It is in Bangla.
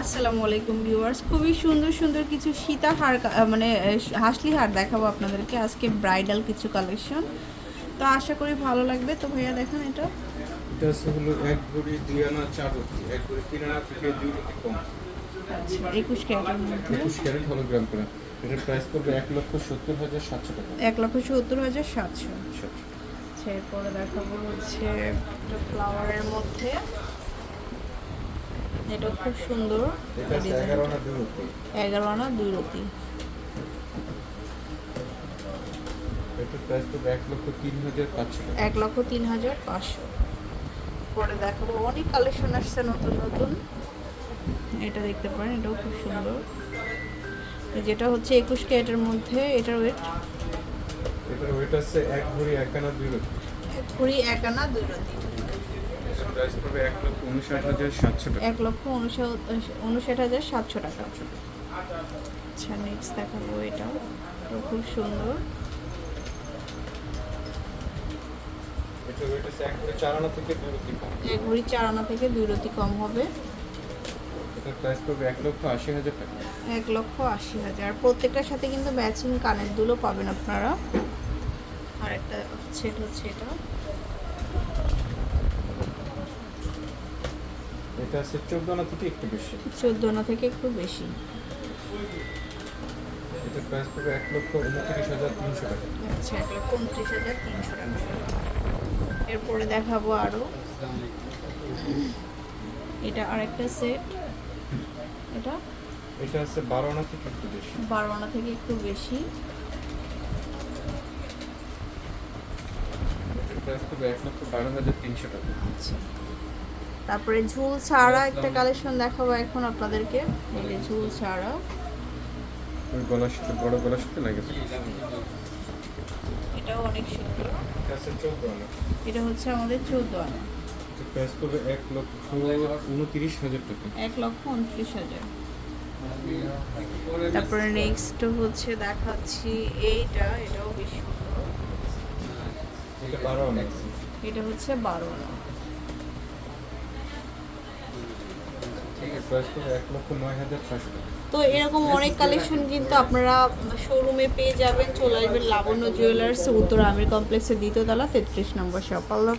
আসসালামু আলাইকুম ভিউয়ার্স। খুবই সুন্দর সুন্দর কিছু সীতা হার মানে হাসলি হার দেখাবো আপনাদেরকে। আজকে ব্রাইডাল কিছু কালেকশন তো আশা করি ভালো লাগবে। তো ভাইয়া দেখেন এটা। এটা হলো এক ভরি দুই আনা চার রুটি এক ভরি তিন আনা থেকে দুই রুটি কম। আচ্ছা একুশ ক্যারেটের মধ্যে। একুশ ক্যারেট হলোগ্রাম করা। এটার প্রাইস পড়বে লক্ষ হাজার টাকা। লক্ষ হাজার আচ্ছা এরপরে দেখাবো হচ্ছে একটা ফ্লাওয়ারের মধ্যে। এটা খুব সুন্দর। এগারো আনা দুই রতি এক লক্ষ তিন হাজার পাঁচশো। পরে দেখাবো অনেক কালেকশন আসছে নতুন নতুন। এটা দেখতে পারেন এটাও খুব সুন্দর। যেটা হচ্ছে একুশ ক্যারেটের মধ্যে এটার ওয়েট এটার ওয়েট আছে এক ভরি এক আনা দুই রুটি এক কুড়ি এক আনা দুই রতি প্রাইস পড়বে এক লক্ষ উনষাট হাজার সাতশো টাকা। এক লক্ষ উনষাট হাজার সাতশো টাকা। আচ্ছা নেক্সট দেখাবো এটা খুব সুন্দর। এক ভরি চার আনা থেকে দুই রুটি কম। হবে। প্রাইস পড়বে এক লক্ষ আশি হাজার টাকা। এক লক্ষ আশি হাজার। প্রত্যেকটার সাথে কিন্তু ম্যাচিং কানের দুলো পাবেন আপনারা। আর একটা সেট হচ্ছে এটা। এটা আছে চোদ্দ আনা থেকে একটু বেশি। চোদ্দ আনা থেকে একটু বেশি। এটার প্রাইস পড়বে এক লক্ষ উনত্রিশ হাজার তিনশো টাকা। আচ্ছা এক লক্ষ উনত্রিশ হাজার তিনশো টাকা। এরপরে দেখাবো আরও এটা আরেকটা সেট এটা? এটা আছে বারো আনা থেকে একটু বেশি। বারো আনা থেকে একটু বেশি। প্রাইস পড়বে এক লক্ষ বারো হাজার তিনশো টাকা। আচ্ছা। তারপরে ঝুল ছাড়া একটা কালেকশন দেখাবো এখন আপনাদেরকে। এই যে ঝুল ছাড়া। ওই গলার সাথে বড় গলার সাথে লাগে এটাও অনেক সুন্দর। এটা হচ্ছে আমাদের চোদ্দ আনা। প্রাইস পড়বে এক লক্ষ উনত্রিশ হাজার টাকা। এক লক্ষ উনত্রিশ হাজার। তারপরে নেক্সট হচ্ছে দেখাচ্ছি এইটা এটাও বেশ সুন্দর। এটা বারো আনা। এটা হচ্ছে বারো আনা। তো এরকম অনেক কালেকশন কিন্তু আপনারা শোরুমে পেয়ে যাবেন, চলে আসবেন লাবণ্য জুয়েলার্স উত্তর আমির কমপ্লেক্সের দ্বিতীয় তলা, তেত্রিশ নম্বর শপ আল্লাহ